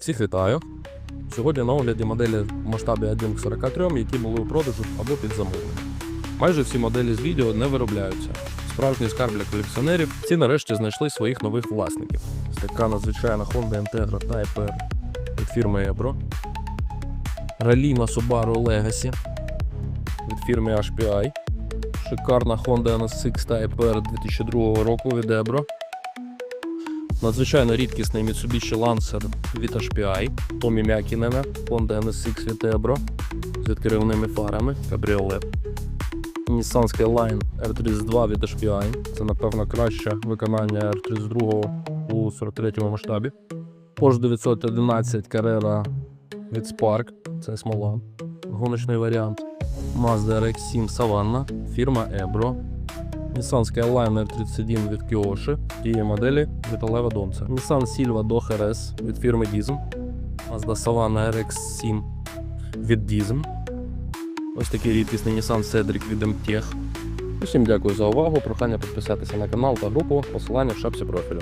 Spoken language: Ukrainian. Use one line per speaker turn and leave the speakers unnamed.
Всіх вітаю! Сьогодні на огляді моделі в масштабі 1 к 43, які були у продажу або під замовлення. Майже всі моделі з відео не виробляються. Справжній скарб для колекціонерів ці нарешті знайшли своїх нових власників. Така надзвичайна Honda Integra Type R від фірми Ebro. Раліма Subaru Legacy від фірми HPI. Шикарна Honda NSX Type R 2002 року від Ebro. Надзвичайно рідкісний Mitsubishi Lancer від HPI, Томі Мякінена, Honda NSX від Ebro з відкривними фарами, кабріолет. Nissan Skyline R32 від HPI. Це, напевно, краще виконання R32 у 43 масштабі. Porsche 911 Carrera від Spark, це смола. Гоночний варіант. Mazda RX-7 Savannah, фірма Ebro. Nissan Skyline R31 від Kyoshi, тієї моделі від Олева Донца. Nissan Silva Dodge RS від фірми Dism. Mazda Savannah RX-7 від Dism. Ось такий рідкісний Nissan Cedric від MTech. Усім дякую за увагу. Прохання підписатися на канал та групу. Посилання в шапці профілю.